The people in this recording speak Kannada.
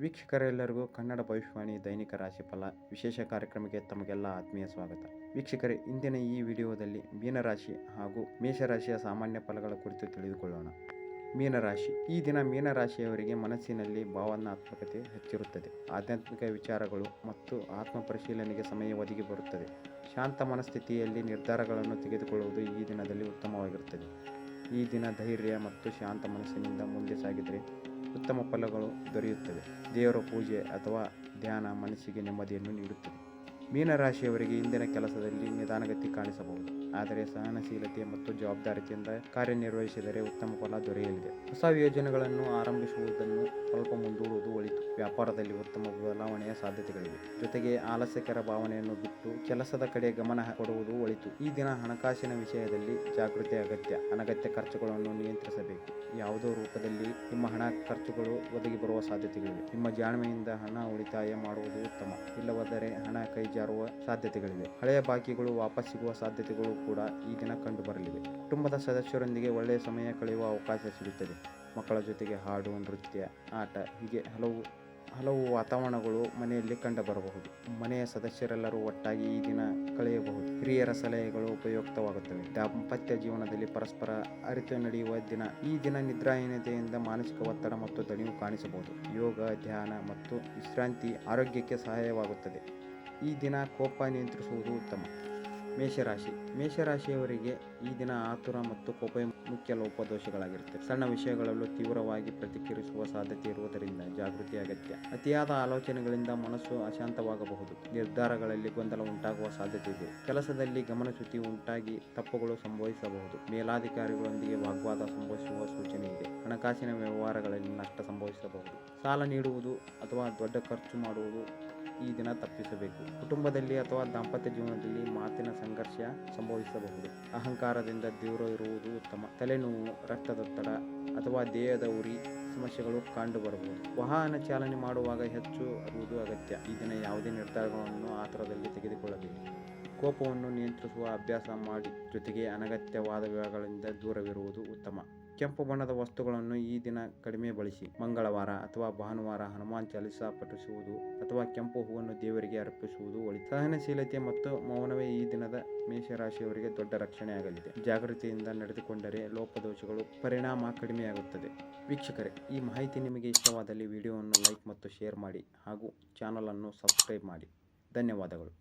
ವೀಕ್ಷಕರೆಲ್ಲರಿಗೂ ಕನ್ನಡ ಭವಿಷ್ಯವಾಣಿ ದೈನಿಕ ರಾಶಿಫಲ ವಿಶೇಷ ಕಾರ್ಯಕ್ರಮಕ್ಕೆ ತಮಗೆಲ್ಲ ಆತ್ಮೀಯ ಸ್ವಾಗತ. ವೀಕ್ಷಕರೇ, ಇಂದಿನ ಈ ವಿಡಿಯೋದಲ್ಲಿ ಮೀನರಾಶಿ ಹಾಗೂ ಮೇಷರಾಶಿಯ ಸಾಮಾನ್ಯ ಫಲಗಳ ಕುರಿತು ತಿಳಿದುಕೊಳ್ಳೋಣ. ಮೀನರಾಶಿ, ಈ ದಿನ ಮೀನರಾಶಿಯವರಿಗೆ ಮನಸ್ಸಿನಲ್ಲಿ ಭಾವನಾತ್ಮಕತೆ ಹೆಚ್ಚಿರುತ್ತದೆ. ಆಧ್ಯಾತ್ಮಿಕ ವಿಚಾರಗಳು ಮತ್ತು ಆತ್ಮ ಪರಿಶೀಲನೆಗೆ ಸಮಯ ಒದಗಿ ಬರುತ್ತದೆ. ಶಾಂತ ಮನಸ್ಥಿತಿಯಲ್ಲಿ ನಿರ್ಧಾರಗಳನ್ನು ತೆಗೆದುಕೊಳ್ಳುವುದು ಈ ದಿನದಲ್ಲಿ ಉತ್ತಮವಾಗಿರುತ್ತದೆ. ಈ ದಿನ ಧೈರ್ಯ ಮತ್ತು ಶಾಂತ ಮನಸ್ಸಿನಿಂದ ಮುಂದೆ ಸಾಗಿದರೆ ಉತ್ತಮ ಫಲಗಳು ದೊರೆಯುತ್ತವೆ. ದೇವರ ಪೂಜೆ ಅಥವಾ ಧ್ಯಾನ ಮನಸ್ಸಿಗೆ ನೆಮ್ಮದಿಯನ್ನು ನೀಡುತ್ತದೆ. ಮೀನರಾಶಿಯವರಿಗೆ ಇಂದಿನ ಕೆಲಸದಲ್ಲಿ ನಿಧಾನಗತಿ ಕಾಣಿಸಬಹುದು. ಆದರೆ ಸಹನಶೀಲತೆ ಮತ್ತು ಜವಾಬ್ದಾರಿಯಿಂದ ಕಾರ್ಯನಿರ್ವಹಿಸಿದರೆ ಉತ್ತಮ ಫಲ ದೊರೆಯಲಿದೆ. ಹೊಸ ಯೋಜನೆಗಳನ್ನು ಆರಂಭಿಸುವುದನ್ನು ಸ್ವಲ್ಪ ಮುಂದೂಡುವುದು ಒಳಿತು ವ್ಯಾಪಾರದಲ್ಲಿ ಉತ್ತಮ ಬದಲಾವಣೆಯ ಸಾಧ್ಯತೆಗಳಿವೆ. ಜೊತೆಗೆ ಆಲಸ್ಯಕರ ಭಾವನೆಯನ್ನು ಬಿಟ್ಟು ಕೆಲಸದ ಕಡೆ ಗಮನ ಕೊಡುವುದು ಒಳಿತು. ಈ ದಿನ ಹಣಕಾಸಿನ ವಿಷಯದಲ್ಲಿ ಜಾಗೃತಿ ಅಗತ್ಯ. ಅನಗತ್ಯ ಖರ್ಚುಗಳನ್ನು ನಿಯಂತ್ರಿಸಬೇಕು. ಯಾವುದೋ ರೂಪದಲ್ಲಿ ನಿಮ್ಮ ಹಣ ಖರ್ಚುಗಳು ಒದಗಿ ಬರುವ ಸಾಧ್ಯತೆಗಳಿವೆ. ನಿಮ್ಮ ಜಾಣ್ಮೆಯಿಂದ ಹಣ ಉಳಿತಾಯ ಮಾಡುವುದು ಉತ್ತಮ. ಇಲ್ಲವಾದರೆ ಹಣ ಕೈ ಜಾರುವ ಸಾಧ್ಯತೆಗಳಿವೆ. ಹಳೆಯ ಬಾಕಿಗಳು ವಾಪಸ್ ಸಿಗುವ ಸಾಧ್ಯತೆಗಳು ಕೂಡ ಈ ದಿನ ಕಂಡುಬರಲಿವೆ. ಕುಟುಂಬದ ಸದಸ್ಯರೊಂದಿಗೆ ಒಳ್ಳೆಯ ಸಮಯ ಕಳೆಯುವ ಅವಕಾಶ ಸಿಗುತ್ತದೆ. ಮಕ್ಕಳ ಜೊತೆಗೆ ಹಾಡು ನೃತ್ಯ ಆಟ ಹೀಗೆ ಹಲವು ಹಲವು ವಾತಾವರಣಗಳು ಮನೆಯಲ್ಲಿ ಕಂಡುಬರಬಹುದು. ಮನೆಯ ಸದಸ್ಯರೆಲ್ಲರೂ ಒಟ್ಟಾಗಿ ಈ ದಿನ ಕಳೆಯಬಹುದು. ಹಿರಿಯರ ಸಲಹೆಗಳು ಉಪಯುಕ್ತವಾಗುತ್ತವೆ. ದಾಂಪತ್ಯ ಜೀವನದಲ್ಲಿ ಪರಸ್ಪರ ಅರಿತು ನಡೆಯುವ ದಿನ, ಈ ದಿನ ನಿದ್ರಾಹೀನತೆಯಿಂದ ಮಾನಸಿಕ ಒತ್ತಡ ಮತ್ತು ದಣಿವು ಕಾಣಿಸಬಹುದು. ಯೋಗ, ಧ್ಯಾನ ಮತ್ತು ವಿಶ್ರಾಂತಿ ಆರೋಗ್ಯಕ್ಕೆ ಸಹಾಯವಾಗುತ್ತದೆ. ಈ ದಿನ ಕೋಪ ನಿಯಂತ್ರಿಸುವುದು ಉತ್ತಮ. ಮೇಷರಾಶಿ. ಮೇಷರಾಶಿಯವರಿಗೆ ಈ ದಿನ ಆತುರ ಮತ್ತು ಕೋಪ ಮುಖ್ಯ ಲೋಪದೋಷಗಳಾಗಿರುತ್ತೆ ಸಣ್ಣ ವಿಷಯಗಳಲ್ಲೂ ತೀವ್ರವಾಗಿ ಪ್ರತಿಕ್ರಿಯಿಸುವ ಸಾಧ್ಯತೆ ಇರುವುದರಿಂದ ಜಾಗೃತಿ ಅಗತ್ಯ. ಅತಿಯಾದ ಆಲೋಚನೆಗಳಿಂದ ಮನಸ್ಸು ಅಶಾಂತವಾಗಬಹುದು. ನಿರ್ಧಾರಗಳಲ್ಲಿ ಗೊಂದಲ ಉಂಟಾಗುವ ಸಾಧ್ಯತೆ ಇದೆ. ಕೆಲಸದಲ್ಲಿ ಗಮನಚ್ಯುತಿ ಉಂಟಾಗಿ ತಪ್ಪುಗಳು ಸಂಭವಿಸಬಹುದು. ಮೇಲಾಧಿಕಾರಿಗಳೊಂದಿಗೆ ವಾಗ್ವಾದ ಸಂಭವಿಸುವ ಸೂಚನೆ ಇದೆ. ಹಣಕಾಸಿನ ವ್ಯವಹಾರಗಳಲ್ಲಿ ನಷ್ಟ ಸಂಭವಿಸಬಹುದು. ಸಾಲ ನೀಡುವುದು ಅಥವಾ ದೊಡ್ಡ ಖರ್ಚು ಮಾಡುವುದು ಈ ದಿನ ತಪ್ಪಿಸಬೇಕು. ಕುಟುಂಬದಲ್ಲಿ ಅಥವಾ ದಾಂಪತ್ಯ ಜೀವನದಲ್ಲಿ ಮಾತಿನ ಸಂಘರ್ಷ ಸಂಭವಿಸಬಹುದು. ಅಹಂಕಾರದಿಂದ ದೂರ ಇರುವುದು ಉತ್ತಮ. ತಲೆನೋವು, ರಕ್ತದೊತ್ತಡ ಅಥವಾ ದೇಹದ ಉರಿ ಸಮಸ್ಯೆಗಳು ಕಂಡುಬರಬಹುದು. ವಾಹನ ಚಾಲನೆ ಮಾಡುವಾಗ ಹೆಚ್ಚು ಅರುವುದು ಅಗತ್ಯ. ಈ ದಿನ ಯಾವುದೇ ನಿರ್ಧಾರಗಳನ್ನು ಆತರದಲ್ಲಿ ತೆಗೆದುಕೊಳ್ಳಬೇಕು ಕೋಪವನ್ನು ನಿಯಂತ್ರಿಸುವ ಅಭ್ಯಾಸ ಮಾಡಿ. ಜೊತೆಗೆ ಅನಗತ್ಯವಾದ ವಿವಾಹಗಳಿಂದ ದೂರವಿರುವುದು ಉತ್ತಮ. ಕೆಂಪು ಬಣ್ಣದ ವಸ್ತುಗಳನ್ನು ಈ ದಿನ ಕಡಿಮೆ ಬಳಸಿ, ಮಂಗಳವಾರ ಅಥವಾ ಭಾನುವಾರ ಹನುಮಾನ್ ಚಾಲಿಸ ಪಠಿಸುವುದು ಅಥವಾ ಕೆಂಪು ಹೂವನ್ನು ದೇವರಿಗೆ ಅರ್ಪಿಸುವುದು ಒಳಿತು. ಸಹನಶೀಲತೆ ಮತ್ತು ಮೌನವೇ ಈ ದಿನದ ಮೇಷರಾಶಿಯವರಿಗೆ ದೊಡ್ಡ ರಕ್ಷಣೆಯಾಗಲಿದೆ. ಜಾಗೃತಿಯಿಂದ ನಡೆದುಕೊಂಡರೆ ಲೋಪದೋಷಗಳು ಪರಿಣಾಮ ಕಡಿಮೆಯಾಗುತ್ತದೆ. ವೀಕ್ಷಕರೇ, ಈ ಮಾಹಿತಿ ನಿಮಗೆ ಇಷ್ಟವಾದಲ್ಲಿ ವಿಡಿಯೋವನ್ನು ಲೈಕ್ ಮತ್ತು ಶೇರ್ ಮಾಡಿ ಹಾಗೂ ಚಾನಲನ್ನು ಸಬ್ಸ್ಕ್ರೈಬ್ ಮಾಡಿ. ಧನ್ಯವಾದಗಳು.